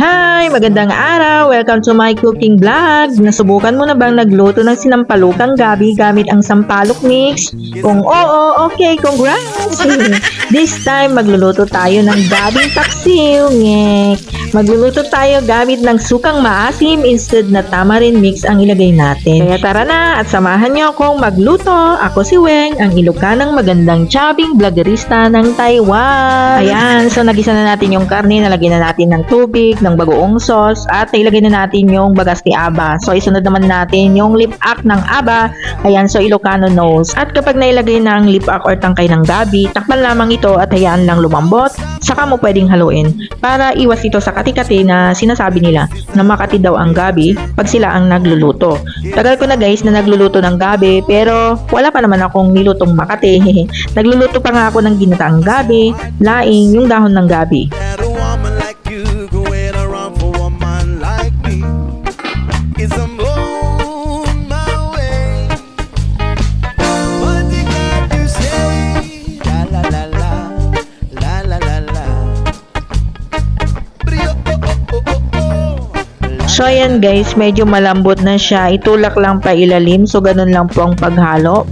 Hi! Magandang araw! Welcome to my cooking vlog! Nasubukan mo na bang nagluto ng sinampalukang gabi gamit ang sampalok mix? Kung oo, okay, congrats! This time, magluluto tayo ng gabing paksiw. Ngek! Magluluto tayo gamit ng sukang maasim instead na tamarin mix ang ilagay natin. Kaya tara na at samahan niyo akong magluto. Ako si Weng, ang Ilocanang magandang chabing vloggerista ng Taiwan. Ayan, so nagisa na natin yung karne, nalagyan na natin ng tubig, ng bagoong sauce, at ilagay na natin yung bagas ni Aba. So isunod naman natin yung lip act ng Aba. Ayan, so Ilocano knows. At kapag nailagay na ang lip act or tangkay ng gabi, takpan lamang ito at hayaan lang lumambot. Saka mo pwedeng haluin para iwas ito sa kati-kati na sinasabi nila na makati daw ang gabi pag sila ang nagluluto. Tagal ko na guys na nagluluto ng gabi pero wala pa naman akong nilutong makati. nagluluto pa nga ako ng ginataang gabi, laing yung dahon ng gabi. So ayan guys, medyo malambot na siya. Itulak lang pa ilalim so ganun lang po ang paghalo.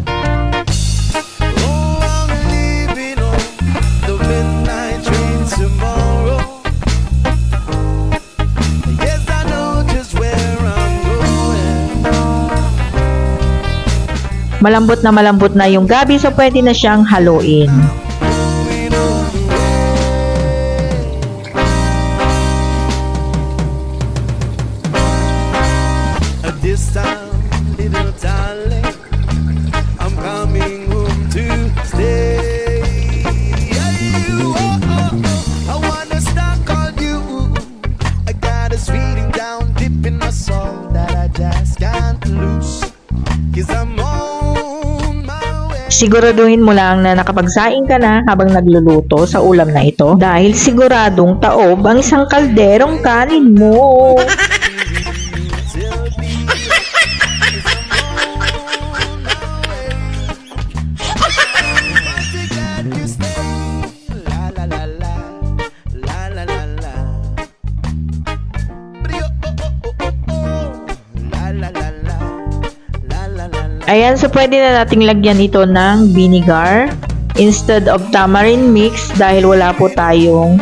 Malambot na malambot na yung gabi so pwede na siyang haluin. Siguraduhin mo lang na nakapagsaing ka na habang nagluluto sa ulam na ito dahil siguradong taob ang isang kalderong kanin mo. Ayan, so pwede na nating lagyan ito ng vinegar instead of tamarind mix dahil wala po tayong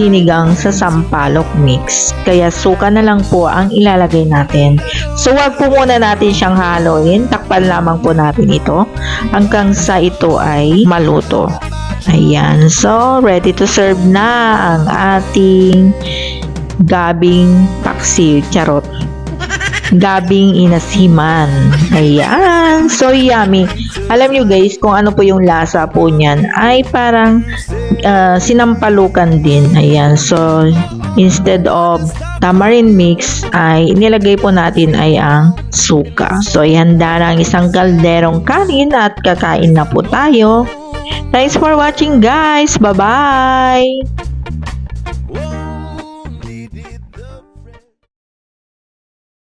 sinigang sa sampalok mix. Kaya suka na lang po ang ilalagay natin. So wag po muna natin siyang haluin. Takpan lamang po natin ito hanggang sa ito ay maluto. Ayan, so ready to serve na ang ating gabing paksiw. Charot gabing inasiman. Ayan. So yummy. Alam nyo guys, kung ano po yung lasa po niyan, ay parang ah, sinampalukan din. Ayan. So, instead of tamarind mix, ay nilagay po natin ay ang suka. So, ihanda na ang isang kalderong kanin at kakain na po tayo. Thanks for watching guys. Bye-bye!